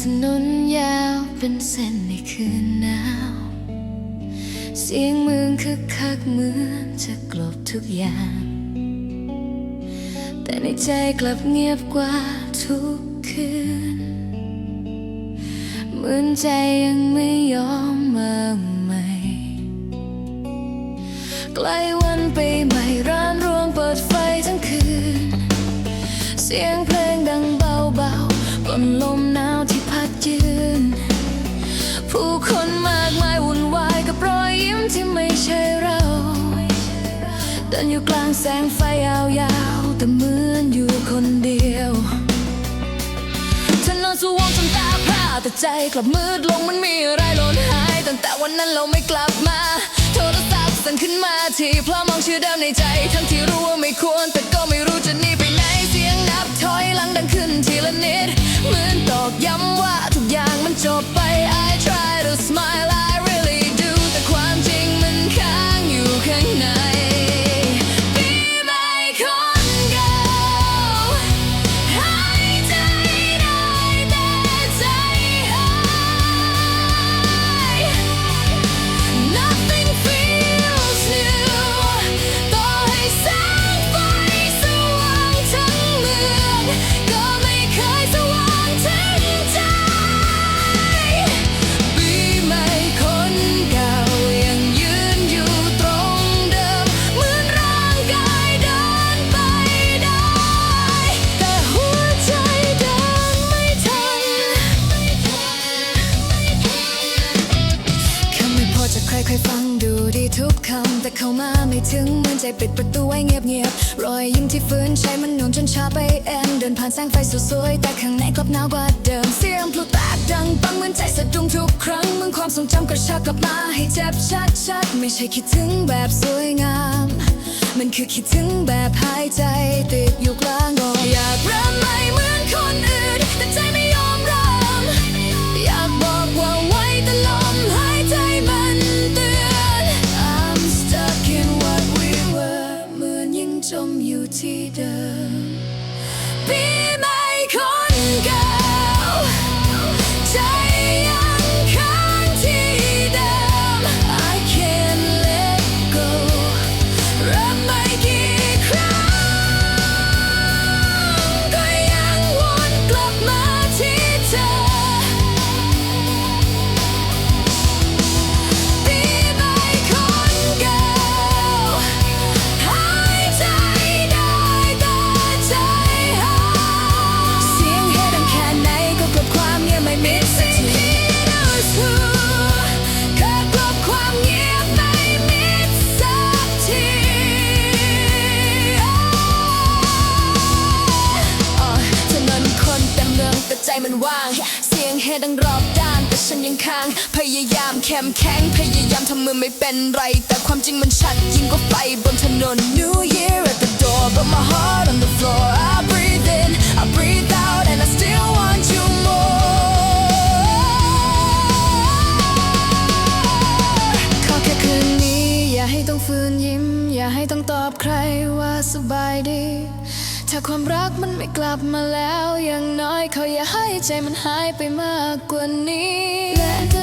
ถนนยาวเป็นเส้นในคืนหนาว เสียงเมืองคึกคักเหมือนจะกลบทุกอย่าง แต่ในใจกลับเงียบกว่าทุกคืน เหมือนใจยังไม่ยอมมาใหม่ ใกล้วันไปใหม่ร้านรวงเปิดไฟทั้งคืน เสียงเพลงดังเบาๆบนลมหนาว ใช่เราเดินอยู่กลางแสงไฟยาวๆแต่เหมือนอยู่คนเดียวฉันนอนสวงจนตาพร่าแต่ใจกลับมืดลงมันมีอะไรหล่นหายตั้งแต่วันนั้นเราไม่กลับมา โทรศัพท์สั่นขึ้นมาทีเพราะมองชื่อเดิมในใจ ทั้งที่รู้ว่าไม่ควรแต่ก็ไม่รู้จะหนีไปไหน เข้ามาไม่ถึงเหมือนใจปิดประตูไว้เงียบเงียบรอยยิ้มที่ฟื้นใช้มันหน่วงจนชาไปเอ็นเดินผ่านแสงไฟสวยๆแต่ข้างในกลับหนาวกว่าเดิมเสียงพลุแตกดังปังเหมือนใจสะดุ้งทุกครั้งเมือความทรงจำกระชักกลับมาให้เจ็บชัดๆไม่ใช่คิดถึงแบบสวยงาม มันคือคิดถึงแบบหายใจติดอยู่กลางอกอยากเริ่มใหม่เมือนคนอื่ มอ มเงียบไม่มิดสักทีอ่อนถนนคนเต็มเมืองแต่ใจมันว่าง เสียงเฮดังรอบด้าน แต่ฉันยังค้าง พยายามเข้มแข็ง พยายามทำมือไม่เป็นไร แต่ความจริงมันชัดยิ่งกว่าไฟบนถนน New Year at the door but my heart on the floor I breathe in I breathe out and I still want you ถ้าความรักมันไม่กลับมาแล้ว อย่างน้อยเขาอย่าให้ใจมันหายไปมากกว่านี้